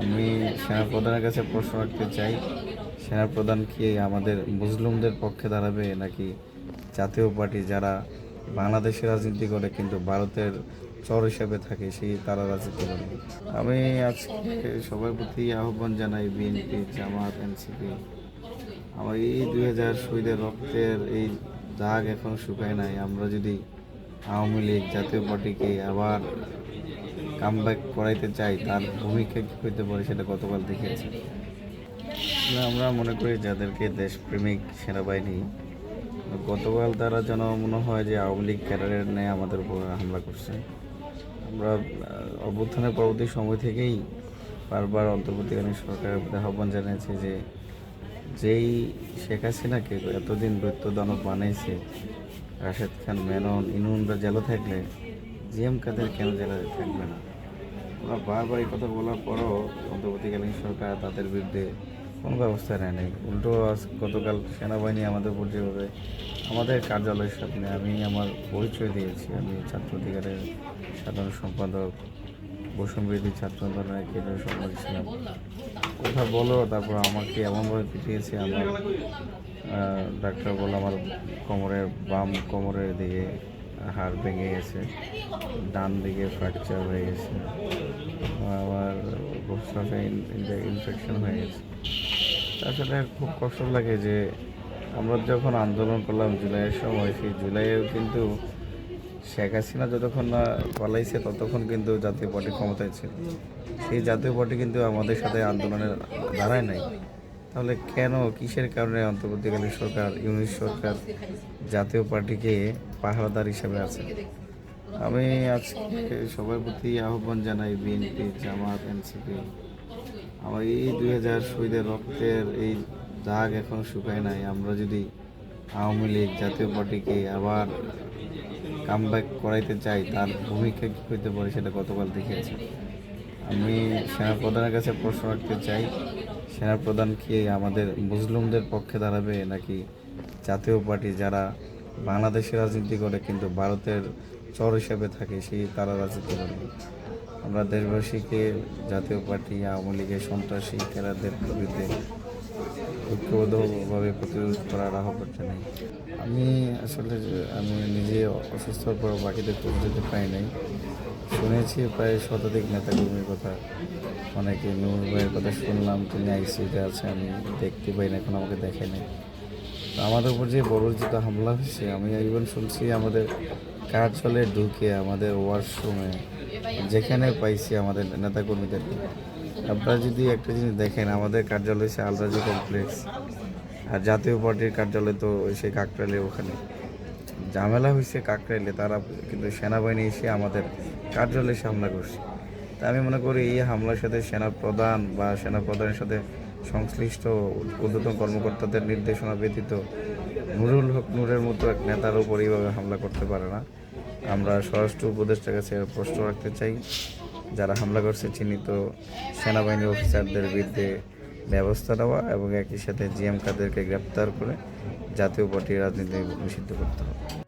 আমি সেনাপ্রধানের কাছে প্রশ্ন রাখতে চাই। সেনাপ্রধান কি আমাদের মুসলিমদের পক্ষে দাঁড়াবে নাকি জাতীয় পার্টি যারা বাংলাদেশে রাজনীতি করে কিন্তু ভারতের চর হিসেবে থাকে, সেই তারা রাজনীতি করে? আমি আজকে সবার প্রতি আহ্বান জানাই বিএনপি, জামাত, এনসিপি। আমার এই দুই হাজার শহীদের রক্তের এই দাগ এখন শুকায় নাই। আমরা যদি আওয়ামী লীগ জাতীয় পার্টিকে আবার কামব্যাক করাইতে চাই, তার ভূমিকা কী হইতে পারে সেটা গতকাল দেখেছি আমরা মনে করি যাদেরকে দেশপ্রেমিক সেনাবাহিনী, গতকাল তারা যেন মনে হয় যে আওয়ামী লীগ ক্যাডারের ন্যায় আমাদের উপর হামলা করছে। আমরা অভ্যুত্থানের পরবর্তী সময় থেকেই বারবার অন্তর্বর্তীকালীন সরকারের প্রতি আহ্বান জানিয়েছে যে যেই শেখ হাসিনাকে এতদিন দৈত্য দানব বানাইছে, রাশেদ খান, মেনন, ইনুনরা জেলে থাকলে, জিএম কাদের কেন জেলা থাকবে না? ওরা বারবার এই কথা বলার পরও অন্তর্বর্তীকালীন সরকার তাদের বিরুদ্ধে কোনো ব্যবস্থা নেয় নাই। উল্টো আজ গতকাল সেনাবাহিনী আমাদের উপর যেভাবে আমাদের কার্যালয়ের সামনে আমি আমার পরিচয় দিয়েছি। আমি ছাত্র অধিকারের সাধারণ সম্পাদক বৈষম্যবিধি ছাত্র আন্দোলনের কেন্দ্রীয় সম্পাদক ছিলাম। কথা বলো, তারপর আমাকে এমনভাবে পিটিয়েছে আমার ডাক্তার বলো আমার কোমরের বাম কোমরের দিকে হাড় ভেঙে গেছে, ডান দিকে ফ্র্যাকচার হয়ে গেছে আমার প্রস্রাবে ইনফেকশন হয়ে গেছে। তাছাড়া খুব কষ্ট লাগে যে আমরা যখন আন্দোলন করলাম জুলাইয়ের সময়, সেই জুলাইয়েও কিন্তু শেখ হাসিনা যতক্ষণ না পালাইছে, ততক্ষণ কিন্তু জাতীয় পার্টি ক্ষমতায় ছিল। সেই জাতীয় পার্টি কিন্তু আমাদের সাথে আন্দোলনে দাঁড়ায় নাই। তাহলে কেন, কিসের কারণে অন্তর্বর্তীকালীন সরকার, ইউনিট সরকার জাতীয় পার্টিকে পাহারাদার হিসেবে আছে? আমি আজকে সবার প্রতি আহ্বান জানাই বিএনপি, জামাত, এনসিপি। আমার এই দুই হাজার শহীদের রক্তের এই দাগ এখন শুকায় নাই। আমরা যদি আওয়ামী লীগ জাতীয় পার্টিকে আবার কামব্যাক করাইতে চাই, তার ভূমিকা কী হইতে পারে সেটা গতকাল দেখেছি আমি সেনাপ্রধানের কাছে প্রশ্ন রাখতে চাই। সেনাপ্রধান কি আমাদের মুসলিমদের পক্ষে দাঁড়াবে নাকি জাতীয় পার্টি যারা বাংলাদেশে রাজনীতি করে কিন্তু ভারতের চর হিসাবে থাকে, সেই তারা রাজনীতি করে আমরা দেশবাসীকে জাতীয় পার্টি, আওয়ামী লীগের সন্ত্রাসী খেলাদের বিরুদ্ধে ঐক্যবদ্ধভাবে প্রতিরোধ করার আহ্বান জানাই। আমি আসলে, আমি নিজে অসুস্থর পর বাকিদের খোঁজ দিতে পাই নাই। শুনেছি প্রায় শতাধিক নেতাকর্মীর কথা। অনেকে নূর ভাইয়ের কথা শুনলাম, তিনি আইসিউতে আছে আমি দেখতে পাই না, এখন আমাকে দেখে নাই। তো আমাদের উপর যে বর্বরচিত হামলা হয়েছে, আমি ইভেন শুনছি আমাদের কার্যালয়ে ঢুকে আমাদের ওয়াশরুমে যেখানে পাইছি আমাদের নেতাকর্মীদেরকে। আপনারা যদি একটা জিনিস দেখেন, আমাদের কার্যালয় সে আলরাজি কমপ্লেক্স, আর জাতীয় পার্টির কার্যালয় তো সেই কাকরাইলে ওখানে। ঝামেলা হয়েছে কাকরাইলে, তারা কিন্তু সেনাবাহিনী এসে আমাদের কার্যালয়ে এসে হামলা করছে তা আমি মনে করি এই হামলার সাথে সেনা প্রধান বা সেনা প্রধানের সাথে সংশ্লিষ্ট ঊর্ধ্বতন কর্মকর্তাদের নির্দেশনা ব্যতীত নুরুল হক নূরের মতো এক নেতার উপর এইভাবে হামলা করতে পারে না। আমরা স্বরাষ্ট্র উপদেষ্টার কাছে প্রশ্ন রাখতে চাই। যারা হামলা করছে, চিহ্নিত সেনাবাহিনীর অফিসারদের বিরুদ্ধে ব্যবস্থা নেওয়া এবং একই সাথে জিএম কাদেরকে গ্রেপ্তার করে জাতীয় পার্টির রাজনীতি নিষিদ্ধ করতে হবে।